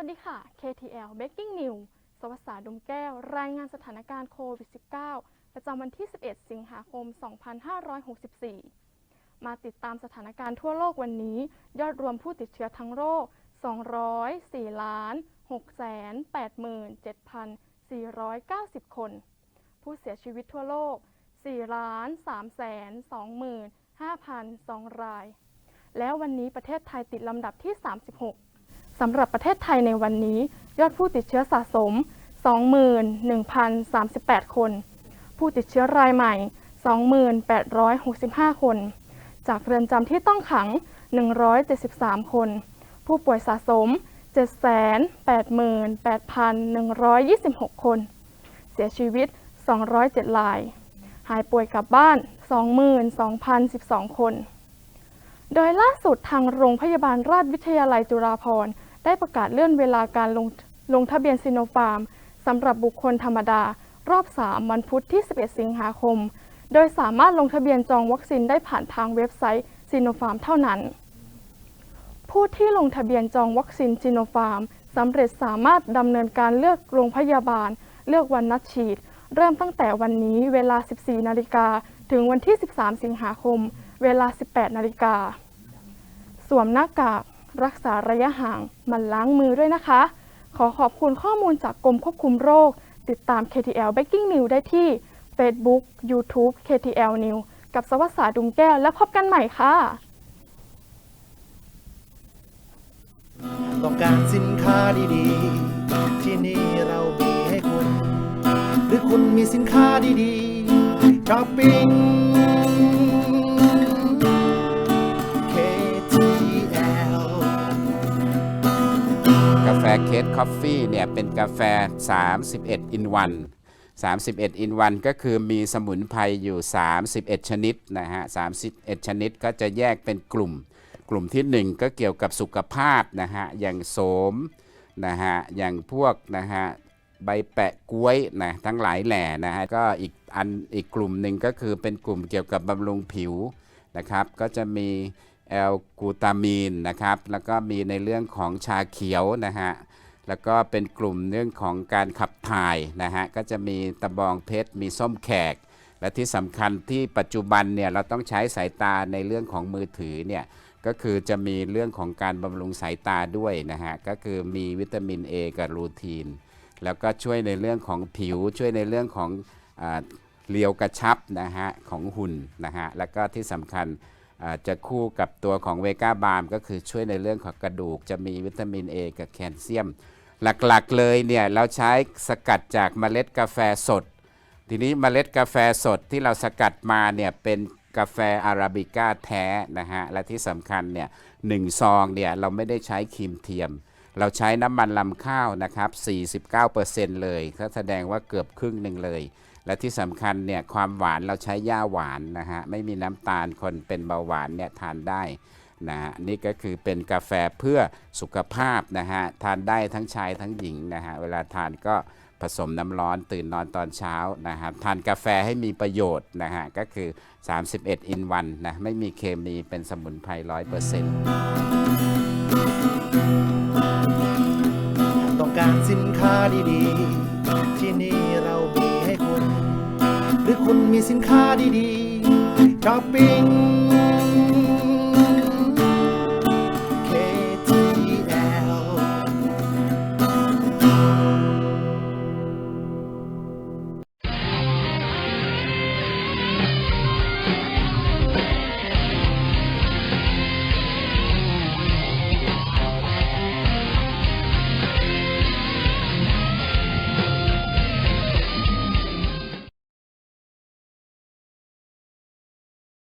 วัสดีค่ะ KTL Breaking News สวัสดาดุมแก้ว รายงานสถานการณ์โควิด -19 ประจำวันที่ 11 สิงหาคม 2564 มาติดตามสถานการณ์ทั่วโลกวันนี้ ยอดรวมผู้ติดเชื้อทั้งโรค 204ล้าน687,490 คน ผู้เสียชีวิตทั่วโลก 4 ล้าน325,200ราย แล้ววันนี้ประเทศไทยติดลำดับที่ 36 สำหรับประเทศไทยในวันนี้ ยอดผู้ติดเชื้อสะสม 21,038 คน ผู้ติดเชื้อรายใหม่ 2,865 คน จากเรือนจำที่ต้องขัง 173 คน ผู้ป่วยสะสม 788,126 คน เสียชีวิต 207ราย หายป่วยกลับบ้าน 22,012 คน โดยล่าสุดทางโรงพยาบาลราชวิทยาลัยจุฬาภรณ์ ได้ประกาศเลื่อนเวลาการลงลงทะเบียนซิโนฟาร์มสำหรับบุคคลธรรมดารอบ 3 วันพุธที่ 11 สิงหาคม โดยสามารถลงทะเบียนจองวัคซีนได้ผ่านทางเว็บไซต์ซิโนฟาร์มเท่านั้น ผู้ที่ลงทะเบียนจองวัคซีนซิโนฟาร์มสำเร็จสามารถดำเนินการเลือกโรงพยาบาล เลือกวันนัดฉีด เริ่มตั้งแต่วันนี้เวลา 14 นาฬิกาถึงวันที่ 13 สิงหาคม เวลา 18 นาฬิกา สวมหน้ากาก รักษาระยะห่างมันล้างมือด้วยนะคะ ขอขอบคุณข้อมูลจากกรมควบคุมโรค ติดตาม KTL Baking News ได้ที่ Facebook YouTube KTL News กับสวัสดาดุงแก้วและพบกันใหม่ค่ะ ต้องการสินค้าดีๆ ที่นี่เรามีให้คุณ หรือคุณมีสินค้าดีๆช้อปปิ้ง คสคอฟฟี่เนี่ยเป็นกาแฟ 31 in 1 31 in 1 ก็คือมีสมุนไพรอยู่ 31 ชนิดนะฮะ 31 ชนิดก็จะแยกเป็นกลุ่ม กลุ่มที่ 1 ก็เกี่ยวกับสุขภาพนะฮะ อย่างโสมนะฮะ อย่างพวกนะฮะใบแปะกล้วยนะทั้งหลายแหล่นะฮะ ก็อีกอันอีกกลุ่มหนึ่งก็คือเป็นกลุ่มเกี่ยวกับบำรุงผิวนะครับ ก็จะมีแอลกูตามีนนะครับ แล้วก็มีในเรื่องของชาเขียวนะฮะ แล้วก็เป็นกลุ่มเรื่องของการขับถ่ายนะฮะก็จะมีตะบองเพชร มีส้มแขก และที่สำคัญที่ปัจจุบันเนี่ยเราต้องใช้สายตาในเรื่องของมือถือเนี่ยก็คือจะมีเรื่องของการบำรุงสายตาด้วยนะฮะก็คือมีวิตามิน A กับรูทีน แล้วก็ช่วยในเรื่องของผิวช่วยในเรื่องของอเรียวกระชับนะฮะของหุ่นนะฮะแล้วก็ที่สำคัญจะคู่กับตัวของเวก้าบาร์มก็คือช่วยในเรื่องของกระดูก จะมีวิตามิน A กับแคลเซียม หลักๆเลยเนี่ยเราใช้สกัดจากเมล็ดกาแฟสด ทีนี้เมล็ดกาแฟสดที่เราสกัดมาเนี่ยเป็นกาแฟอาราบิก้าแท้นะฮะและที่สำคัญเนี่ยหนึ่งซองเนี่ยเราไม่ได้ใช้ครีมเทียม เราใช้น้ำมันลำข้าวนะครับ 49%เลยก็แสดงว่าเกือบครึ่งหนึ่งเลย และที่สำคัญเนี่ยความหวานเราใช้ย่าหวานนะฮะไม่มีน้ำตาลคนเป็นเบาหวานเนี่ยทานได้ นะฮะนี่ก็คือเป็นกาแฟเพื่อสุขภาพนะฮะทานได้ทั้งชายทั้งหญิงนะฮะเวลาทานก็ผสมน้ำร้อนตื่นนอนตอนเช้านะฮะทานกาแฟให้มีประโยชน์นะฮะก็คือ 31 in 1นะไม่มีเคมีเป็นสมุนไพรร้อยเปอร์เซ็นต์ต้องการสินค้าดีๆ ที่นี่เรามีให้คุณ หรือคุณมีสินค้าดีๆช้อปปิ้ง